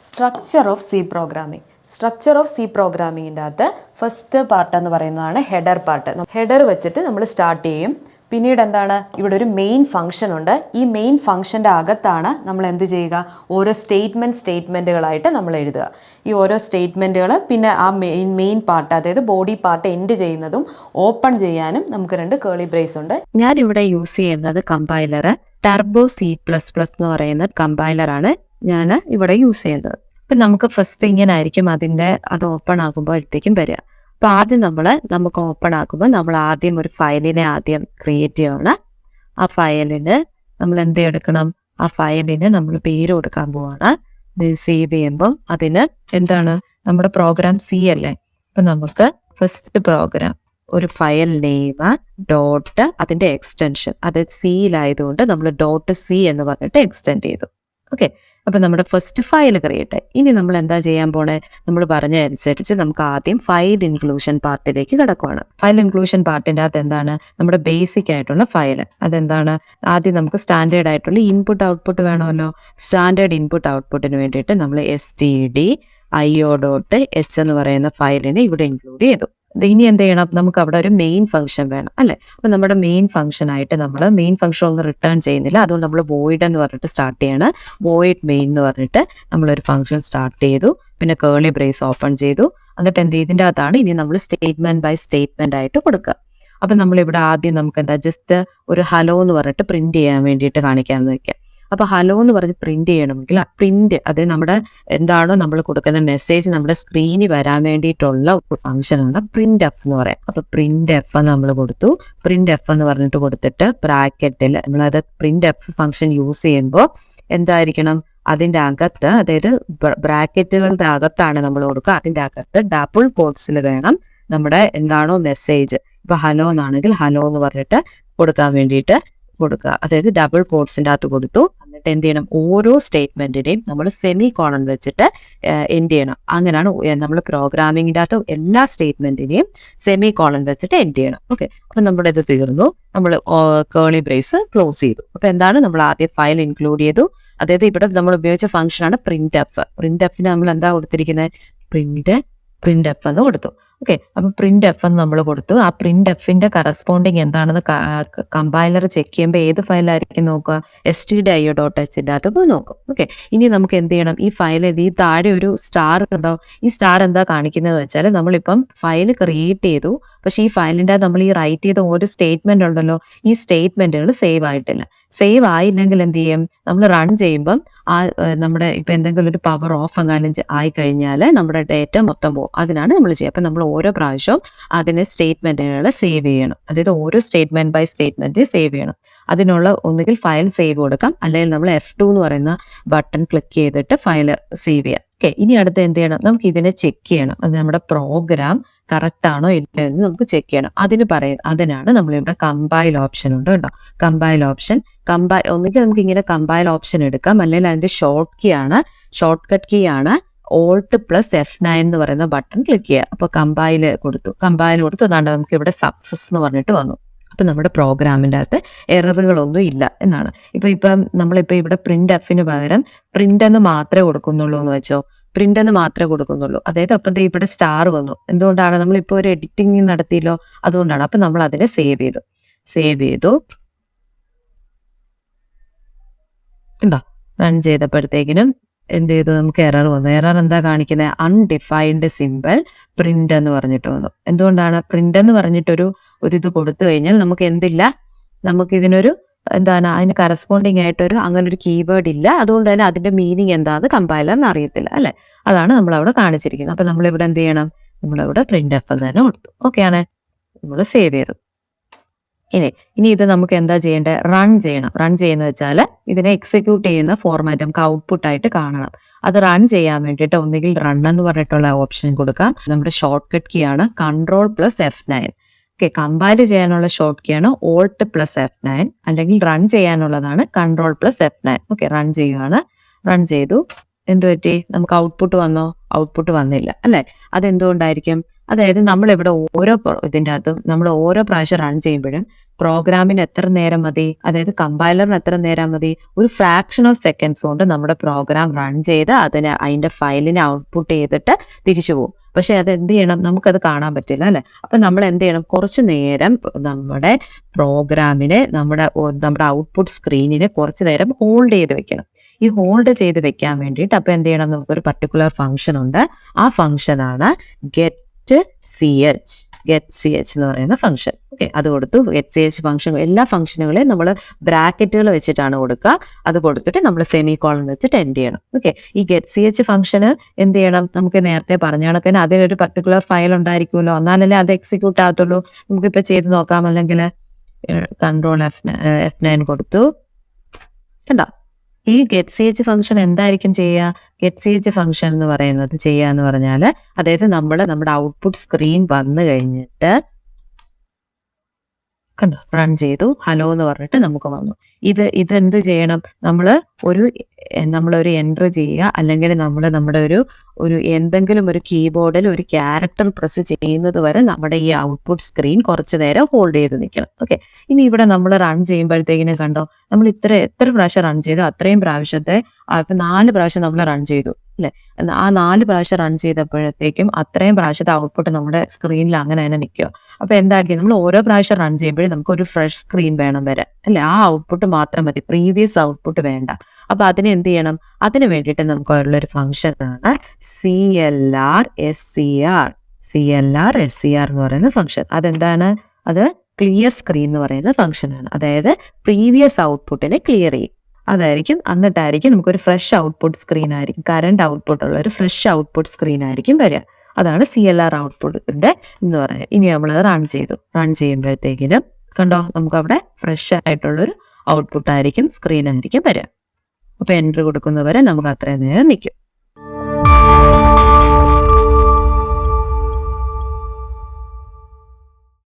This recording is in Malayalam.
Structure of C programming structure of C പ്രോഗ്രാമിങ്ങിന്റെ അകത്ത് ഫസ്റ്റ് പാർട്ട് എന്ന് പറയുന്നതാണ് ഹെഡർ പാർട്ട് ഹെഡർ വെച്ചിട്ട് നമ്മൾ സ്റ്റാർട്ട് ചെയ്യും. പിന്നീട് എന്താണ് ഇവിടെ ഒരു മെയിൻ ഫംഗ്ഷൻ ഉണ്ട്. ഈ മെയിൻ ഫംഗ്ഷന്റെ അകത്താണ് നമ്മൾ എന്ത് ചെയ്യുക? ഓരോ സ്റ്റേറ്റ്മെന്റ് സ്റ്റേറ്റ്മെന്റുകളായിട്ട് നമ്മൾ എഴുതുക. ഈ ഓരോ സ്റ്റേറ്റ്മെന്റുകൾ പിന്നെ ആ മെയിൻ മെയിൻ പാർട്ട് അതായത് ബോഡി പാർട്ട് എൻഡ് ചെയ്യുന്നതും ഓപ്പൺ ചെയ്യാനും നമുക്ക് രണ്ട് കേളി ബ്രേസ് ഉണ്ട്. ഞാൻ ഇവിടെ യൂസ് ചെയ്യുന്നത് compiler turbo C plus plus എന്ന് പറയുന്ന കമ്പൈലറാണ് ഞാൻ ഇവിടെ യൂസ് ചെയ്യുന്നത്. ഇപ്പം നമുക്ക് ഫസ്റ്റ് ഇങ്ങനെ ആയിരിക്കും അതിന്റെ അത് ഓപ്പൺ ആകുമ്പോഴത്തേക്കും വരിക. അപ്പൊ ആദ്യം നമ്മൾ നമുക്ക് ഓപ്പൺ ആക്കുമ്പോൾ നമ്മൾ ആദ്യം ഒരു ഫയലിനെ ആദ്യം ക്രിയേറ്റ് ചെയ്യണം. ആ ഫയലിന് നമ്മൾ എന്ത് എടുക്കണം? ആ ഫയലിന് നമ്മൾ പേര് കൊടുക്കാൻ പോവാണ്. സേവ് ചെയ്യുമ്പം അതിന് എന്താണ്? നമ്മുടെ പ്രോഗ്രാം സി അല്ലേ? അപ്പൊ നമുക്ക് ഫസ്റ്റ് പ്രോഗ്രാം ഒരു ഫയൽ നെയിം ഡോട്ട് അതിന്റെ എക്സ്റ്റൻഷൻ അത് സിയിലായതുകൊണ്ട് നമ്മൾ ഡോട്ട് സി എന്ന് പറഞ്ഞിട്ട് എക്സ്റ്റെൻഡ് ചെയ്തു. ഓക്കെ അപ്പൊ നമ്മുടെ ഫസ്റ്റ് ഫയൽ ക്രിയേറ്റ് ഇനി നമ്മൾ എന്താ ചെയ്യാൻ പോണേ? നമ്മൾ പറഞ്ഞ അനുസരിച്ച് നമുക്ക് ആദ്യം ഫയൽ ഇൻക്ലൂഷൻ പാർട്ടിലേക്ക് കിടക്കുവാണ്. ഫയൽ ഇൻക്ലൂഷൻ പാർട്ടിന്റെ അകത്ത് എന്താണ്? നമ്മുടെ ബേസിക് ആയിട്ടുള്ള ഫയൽ അതെന്താണ്? ആദ്യം നമുക്ക് സ്റ്റാൻഡേർഡ് ആയിട്ടുള്ള ഇൻപുട്ട് ഔട്ട്പുട്ട് വേണമല്ലോ. സ്റ്റാൻഡേർഡ് ഇൻപുട്ട് ഔട്ട്പുട്ടിന് വേണ്ടിയിട്ട് നമ്മൾ S T D I O dot H എന്ന് പറയുന്ന ഫയലിനെ ഇവിടെ ഇൻക്ലൂഡ് ചെയ്തു. ഇനി എന്ത് ചെയ്യണം? നമുക്ക് അവിടെ ഒരു മെയിൻ ഫംഗ്ഷൻ വേണം അല്ലെ? അപ്പൊ നമ്മുടെ മെയിൻ ഫംഗ്ഷൻ ആയിട്ട് നമ്മൾ മെയിൻ ഫംഗ്ഷൻ ഒന്നും റിട്ടേൺ ചെയ്യുന്നില്ല. അതുകൊണ്ട് നമ്മൾ വോയിഡ് എന്ന് പറഞ്ഞിട്ട് സ്റ്റാർട്ട് ചെയ്യണം. വോയിഡ് മെയിൻ എന്ന് പറഞ്ഞിട്ട് നമ്മളൊരു ഫംഗ്ഷൻ സ്റ്റാർട്ട് ചെയ്തു. പിന്നെ കേളി ബ്രേസ് ഓപ്പൺ ചെയ്തു. എന്നിട്ട് എന്ത് ഇതിന്റെ അകത്താണ് ഇനി നമ്മൾ സ്റ്റേറ്റ്മെന്റ് ബൈ സ്റ്റേറ്റ്മെന്റ് ആയിട്ട് കൊടുക്കുക. അപ്പൊ നമ്മൾ ഇവിടെ ആദ്യം നമുക്ക് എന്താ ജസ്റ്റ് ഒരു ഹലോ എന്ന് പറഞ്ഞിട്ട് പ്രിന്റ് ചെയ്യാൻ വേണ്ടിയിട്ട് കാണിക്കാമെന്ന് വെക്കാം അപ്പൊ ഹലോ എന്ന് പറഞ്ഞ് പ്രിന്റ് ചെയ്യണമെങ്കിൽ പ്രിന്റ് അത് നമ്മുടെ എന്താണോ നമ്മൾ കൊടുക്കുന്ന മെസ്സേജ് നമ്മുടെ സ്ക്രീനിൽ വരാൻ വേണ്ടിയിട്ടുള്ള ഒരു ആണ് പ്രിന്റ് എഫ് എന്ന് പറയാം. അപ്പൊ പ്രിന്റ് എഫ് നമ്മൾ കൊടുത്തു. പ്രിന്റ് എഫ് എന്ന് പറഞ്ഞിട്ട് കൊടുത്തിട്ട് ബ്രാക്കറ്റിൽ നമ്മളത് പ്രിന്റ് എഫ് ഫംഗ്ഷൻ യൂസ് ചെയ്യുമ്പോൾ എന്തായിരിക്കണം? അതിന്റെ അകത്ത് അതായത് ബ്രാക്കറ്റുകളുടെ അകത്താണ് നമ്മൾ കൊടുക്കുക. അതിന്റെ അകത്ത് ഡബിൾ കോട്ട്സിൽ വേണം നമ്മുടെ എന്താണോ മെസ്സേജ് ഇപ്പൊ ഹലോ എന്നാണെങ്കിൽ ഹലോ എന്ന് പറഞ്ഞിട്ട് കൊടുക്കാൻ വേണ്ടിയിട്ട് കൊടുക്കുക. അതായത് ഡബിൾ കോട്ട്സിന്റെ അകത്ത് കൊടുത്തു. എന്നിട്ട് എന്ത് ചെയ്യണം? ഓരോ സ്റ്റേറ്റ്മെന്റിനെയും നമ്മൾ സെമി കോളൺ വെച്ചിട്ട് എൻഡ് ചെയ്യണം? അങ്ങനെയാണ് നമ്മൾ പ്രോഗ്രാമിങ്ങിന്റെ അകത്ത് എല്ലാ സ്റ്റേറ്റ്മെന്റിനെയും സെമി കോളൺ വെച്ചിട്ട് എൻഡ് ചെയ്യണം? ഓക്കെ. അപ്പൊ നമ്മുടെ ഇത് തീർന്നു നമ്മൾ കേളി ബ്രേസ് ക്ലോസ് ചെയ്തു. അപ്പൊ എന്താണ് നമ്മൾ ആദ്യം ഫയൽ ഇൻക്ലൂഡ് ചെയ്തു. അതായത് ഇവിടെ നമ്മൾ ഉപയോഗിച്ച ഫംഗ്ഷനാണ് പ്രിന്റ് എഫ് പ്രിന്റ് എഫിന് നമ്മൾ എന്താ കൊടുത്തിരിക്കുന്നത് പ്രിന്റ് പ്രിന്റ് എഫ് എന്ന് കൊടുത്തു. ഓക്കെ അപ്പൊ പ്രിന്റ് എഫ് എന്ന് നമ്മൾ കൊടുത്തു. ആ പ്രിന്റ് എഫിന്റെ കറസ്പോണ്ടിങ് എന്താണെന്ന് കമ്പൈലർ ചെക്ക് ചെയ്യുമ്പോൾ ഏത് ഫയലായിരിക്കും നോക്കുക S T D I dot എച്ചിന്റെ അകത്ത് പോയി നോക്കും. ഓക്കെ ഇനി നമുക്ക് എന്ത് ചെയ്യണം? ഈ ഫയൽ ഈ താഴെ ഒരു സ്റ്റാർ ഉണ്ടോ? ഈ സ്റ്റാർ എന്താ കാണിക്കുന്നത് വെച്ചാൽ നമ്മളിപ്പം ഫയൽ ക്രിയേറ്റ് ചെയ്തു. പക്ഷേ ഈ ഫയലിന്റെ നമ്മൾ ഈ റൈറ്റ് ചെയ്ത ഓരോ സ്റ്റേറ്റ്മെന്റ് ഉണ്ടല്ലോ ഈ സ്റ്റേറ്റ്മെന്റുകൾ സേവ് ആയിട്ടില്ല. സേവ് ആയില്ലെങ്കിൽ എന്ത് ചെയ്യും? നമ്മൾ റൺ ചെയ്യുമ്പം ആ നമ്മുടെ ഇപ്പൊ എന്തെങ്കിലും ഒരു പവർ ഓഫ് എങ്ങാനും ആയി കഴിഞ്ഞാൽ നമ്മുടെ ഡേറ്റ മൊത്തം പോകും അതിനാണ് നമ്മൾ ചെയ്യുക. അപ്പൊ നമ്മൾ ഓരോ പ്രാവശ്യവും അതിനെ സ്റ്റേറ്റ്മെന്റുകൾ സേവ് ചെയ്യണം. അതായത് ഓരോ സ്റ്റേറ്റ്മെന്റ് ബൈ സ്റ്റേറ്റ്മെന്റ് സേവ് ചെയ്യണം. അതിനുള്ള ഒന്നുകിൽ ഫയൽ സേവ് കൊടുക്കാം. അല്ലെങ്കിൽ നമ്മൾ എഫ് ടു എന്ന് പറയുന്ന ബട്ടൺ ക്ലിക്ക് ചെയ്തിട്ട് ഫയൽ സേവ് ചെയ്യാം. ഓക്കെ ഇനി അടുത്ത് എന്ത് ചെയ്യണം? നമുക്ക് ഇതിനെ ചെക്ക് ചെയ്യണം. അത് നമ്മുടെ പ്രോഗ്രാം കറക്റ്റ് ആണോ ഇല്ല എന്ന് നമുക്ക് ചെക്ക് ചെയ്യണം. അതിന് പറയും അതിനാണ് നമ്മളിവിടെ കമ്പൈൽ ഓപ്ഷൻ ഉണ്ട് കേട്ടോ. കമ്പൈൽ ഓപ്ഷൻ കമ്പൈ ഒന്നുകിൽ നമുക്ക് ഇങ്ങനെ കമ്പൈൽ ഓപ്ഷൻ എടുക്കാം. അല്ലെങ്കിൽ അതിന്റെ ഷോർട്ട് കീ ആണ്. ഷോർട്ട് കട്ട് കീ ആണ്. ഓൾട്ട് പ്ലസ് എഫ് നയൻ എന്ന് പറയുന്ന ബട്ടൺ ക്ലിക്ക് ചെയ്യുക. അപ്പൊ കമ്പൈൽ കൊടുത്തു. കമ്പൈൽ കൊടുത്തു. അതാണ്ട് നമുക്ക് ഇവിടെ സക്സസ് എന്ന് പറഞ്ഞിട്ട് വന്നു. അപ്പൊ നമ്മുടെ പ്രോഗ്രാമിന്റെ അകത്ത് എററുകളൊന്നും ഇല്ല എന്നാണ്. ഇപ്പൊ ഇപ്പം നമ്മളിപ്പോ ഇവിടെ പ്രിന്റ് എഫിന് പകരം പ്രിന്റ് എന്ന് മാത്രമേ കൊടുക്കുന്നുള്ളൂ എന്ന് വെച്ചോ? പ്രിന്റ് എന്ന് മാത്രമേ കൊടുക്കുന്നുള്ളൂ. അതായത് അപ്പം ഇവിടെ സ്റ്റാർ വന്നു. എന്തുകൊണ്ടാണ്? നമ്മൾ ഇപ്പോൾ ഒരു എഡിറ്റിംഗ് നടത്തിയല്ലോ. അതുകൊണ്ടാണ്. അപ്പൊ നമ്മൾ അതിനെ സേവ് ചെയ്തു. സേവ് ചെയ്തു. ഉണ്ടോ? റൺ ചെയ്തപ്പോഴത്തേക്കിനും എന്ത് ചെയ്തു? നമുക്ക് എറർ വന്നു. എറർ എന്താ കാണിക്കുന്നത് അൺഡിഫൈൻഡ് സിമ്പിൾ പ്രിന്റ് എന്ന് പറഞ്ഞിട്ട് വന്നു. എന്തുകൊണ്ടാണ് പ്രിന്റ് എന്ന് പറഞ്ഞിട്ടൊരു ഒരു ഇത് കൊടുത്തു കഴിഞ്ഞാൽ നമുക്ക് എന്തില്ല? നമുക്ക് ഇതിനൊരു എന്താണ് അതിന് കറസ്പോണ്ടിങ് ആയിട്ടൊരു അങ്ങനെ ഒരു കീവേഡ് ഇല്ല. അതുകൊണ്ട് തന്നെ അതിന്റെ മീനിങ് എന്താന്ന് കമ്പൈലറിന് അറിയത്തില്ല അല്ലെ? അതാണ് നമ്മൾ അവിടെ കാണിച്ചിരിക്കുന്നത്. അപ്പൊ നമ്മൾ ഇവിടെ എന്ത് ചെയ്യണം? നമ്മളിവിടെ പ്രിന്റ് എഫ് തന്നെ കൊടുത്തു. ഓക്കെ ആണ്? നമ്മൾ സേവ് ചെയ്തു. ഇനി ഇനി ഇത് നമുക്ക് എന്താ ചെയ്യേണ്ടത് റൺ ചെയ്യണം. റൺ ചെയ്യുന്ന വെച്ചാൽ ഇതിനെ എക്സിക്യൂട്ട് ചെയ്യുന്ന ഫോർമാറ്റ് നമുക്ക് ഔട്ട്പുട്ട് ആയിട്ട് കാണണം. അത് റൺ ചെയ്യാൻ വേണ്ടിയിട്ട് ഒന്നുകിൽ റൺ എന്ന് പറഞ്ഞിട്ടുള്ള ഓപ്ഷൻ കൊടുക്കാം. നമ്മുടെ ഷോർട്ട് കട്ട് കീ ആണ് control plus F nine okay compile ചെയ്യാനുള്ള ഷോർട്ട് കീ ആണ് ഓൾട്ട് പ്ലസ് എഫ് നയൻ അല്ലെങ്കിൽ run ചെയ്യാനുള്ളതാണ് control plus F nine okay run ചെയ്യുവാണ്. റൺ ചെയ്തു. എന്ത് പറ്റി നമുക്ക് ഔട്ട്പുട്ട് വന്നോ? ഔട്ട്പുട്ട് വന്നില്ല. അല്ലെ? അതെന്തുകൊണ്ടായിരിക്കും? അതായത് നമ്മൾ ഇവിടെ ഓരോ ഇതിന്റെ അകത്തും നമ്മൾ ഓരോ പ്രാവശ്യം റൺ ചെയ്യുമ്പോഴും പ്രോഗ്രാമിന് എത്ര നേരം മതി? അതായത് കമ്പൈലറിന് എത്ര നേരം മതി? ഒരു ഫ്രാക്ഷൻ ഓഫ് സെക്കൻഡ്സ് കൊണ്ട് നമ്മുടെ പ്രോഗ്രാം റൺ ചെയ്ത് അതിന് അതിന്റെ ഫയലിനെ ഔട്ട്പുട്ട് ചെയ്തിട്ട് തിരിച്ചു പോകും. പക്ഷെ അത് എന്ത് ചെയ്യണം? നമുക്കത് കാണാൻ പറ്റില്ല അല്ലെ? അപ്പൊ നമ്മൾ എന്ത് ചെയ്യണം? കുറച്ച് നേരം നമ്മുടെ പ്രോഗ്രാമിനെ നമ്മുടെ നമ്മുടെ ഔട്ട്പുട്ട് സ്ക്രീനിനെ കുറച്ച് നേരം ഹോൾഡ് ചെയ്ത് വെക്കണം. ഈ ഹോൾഡ് ചെയ്ത് വെക്കാൻ വേണ്ടിയിട്ട് അപ്പൊ എന്ത് ചെയ്യണം? നമുക്കൊരു പർട്ടിക്കുലർ ഫംഗ്ഷൻ ഉണ്ട്. ആ ഫംഗ്ഷൻ ആണ് get C H get C H എന്ന് പറയുന്ന ഫംഗ്ഷൻ ഓക്കെ അത് കൊടുത്തു. ഗെറ്റ് സി എച്ച് ഫംഗ്ഷൻ എല്ലാ ഫംഗ്ഷനുകളെയും നമ്മൾ ബ്രാക്കറ്റുകൾ വെച്ചിട്ടാണ് കൊടുക്കുക. അത് കൊടുത്തിട്ട് നമ്മൾ സെമി കോളം വെച്ചിട്ട് എൻഡ് ചെയ്യണം. ഓക്കെ ഈ ഗെറ്റ് സി എച്ച് ഫംഗ്ഷന് എന്ത് ചെയ്യണം? നമുക്ക് നേരത്തെ പറഞ്ഞ കണക്കിന് അതിനൊരു പർട്ടിക്കുലർ ഫയൽ ഉണ്ടായിരിക്കുമല്ലോ. എന്നാലല്ലേ അത് എക്സിക്യൂട്ട് ആകത്തുള്ളൂ. നമുക്കിപ്പോൾ ചെയ്ത് നോക്കാം. അല്ലെങ്കിൽ കൺട്രോൾ എഫ് എഫ് നയൻ കൊടുത്തു. കണ്ടോ? ഈ ഗെറ്റ് സി എച്ച് ഫംഗ്ഷൻ എന്തായിരിക്കും ചെയ്യുക ഗെറ്റ് സി എച്ച് ഫംഗ്ഷൻ എന്ന് പറയുന്നത് ചെയ്യുക എന്ന് പറഞ്ഞാൽ അതായത് നമ്മൾ നമ്മുടെ ഔട്ട്പുട്ട് സ്ക്രീൻ വന്നു കഴിഞ്ഞിട്ട് കണ്ടോ? റൺ ചെയ്തു. ഹലോ എന്ന് പറഞ്ഞിട്ട് നമുക്ക് വന്നു. ഇത് ഇതെന്ത് ചെയ്യണം? നമ്മൾ ഒരു നമ്മളൊരു എൻട്രി ചെയ്യുക. അല്ലെങ്കിൽ നമ്മൾ നമ്മുടെ ഒരു ഒരു എന്തെങ്കിലും ഒരു കീബോർഡിൽ ഒരു ക്യാരക്ടർ പ്രസ് ചെയ്യുന്നത് വരെ നമ്മുടെ ഈ ഔട്ട്പുട്ട് സ്ക്രീൻ കുറച്ച് നേരം ഹോൾഡ് ചെയ്ത് നിൽക്കണം. ഓക്കെ ഇനി ഇവിടെ നമ്മൾ റൺ ചെയ്യുമ്പോഴത്തേക്കിനെ കണ്ടോ? നമ്മൾ ഇത്ര എത്ര പ്രാവശ്യം റൺ ചെയ്തു? അത്രയും പ്രാവശ്യത്തെ നാല് പ്രാവശ്യം നമ്മൾ റൺ ചെയ്തു. അല്ലെ? ആ നാല് പ്രാവശ്യം റൺ ചെയ്തപ്പോഴത്തേക്കും അത്രയും പ്രാവശ്യത്തെ ഔട്ട്പുട്ട് നമ്മുടെ സ്ക്രീനിൽ അങ്ങനെ തന്നെ നിൽക്കുക. അപ്പൊ എന്തായിരിക്കും? നമ്മൾ ഓരോ പ്രാവശ്യം റൺ ചെയ്യുമ്പോഴും നമുക്ക് ഒരു ഫ്രഷ് സ്ക്രീൻ വേണം വരെ. അല്ലെ? ആ ഔട്ട്പുട്ട് മാത്രം മതി. പ്രീവിയസ് ഔട്ട്പുട്ട് വേണ്ട. അപ്പൊ അതിന് എന്ത് ചെയ്യണം? അതിന് വേണ്ടിയിട്ട് നമുക്ക് ഉള്ള ഒരു ഫംഗ്ഷൻ ആണ് C L R S C R C L R S C R എന്ന് പറയുന്ന ഫംഗ്ഷൻ അതെന്താണ്? അത് ക്ലിയർ സ്ക്രീൻ എന്ന് പറയുന്ന ഫംഗ്ഷൻ ആണ്. അതായത് പ്രീവിയസ് ഔട്ട്പുട്ടിനെ ക്ലിയർ ചെയ്യും. അതായിരിക്കും. എന്നിട്ടായിരിക്കും നമുക്കൊരു ഫ്രഷ് ഔട്ട്പുട്ട് സ്ക്രീൻ ആയിരിക്കും. കറണ്ട് ഔട്ട്പുട്ട് ഉള്ള ഒരു ഫ്രഷ് ഔട്ട്പുട്ട് സ്ക്രീൻ ആയിരിക്കും വരിക. അതാണ് സി എൽ ആർ ഔട്ട്പുട്ടിന്റെ എന്ന് പറയുന്നത്. ഇനി നമ്മൾ റൺ ചെയ്തു. റൺ ചെയ്യുമ്പോഴത്തേക്കിനും കണ്ടോ നമുക്ക് അവിടെ ഫ്രഷ് ആയിട്ടുള്ളൊരു ഔട്ട്പുട്ട് ആയിരിക്കും സ്ക്രീൻ ആയിരിക്കും വരിക. അപ്പൊ എൻട്രി കൊടുക്കുന്നവരെ നമുക്ക് അത്രയും നേരം നിൽക്കും.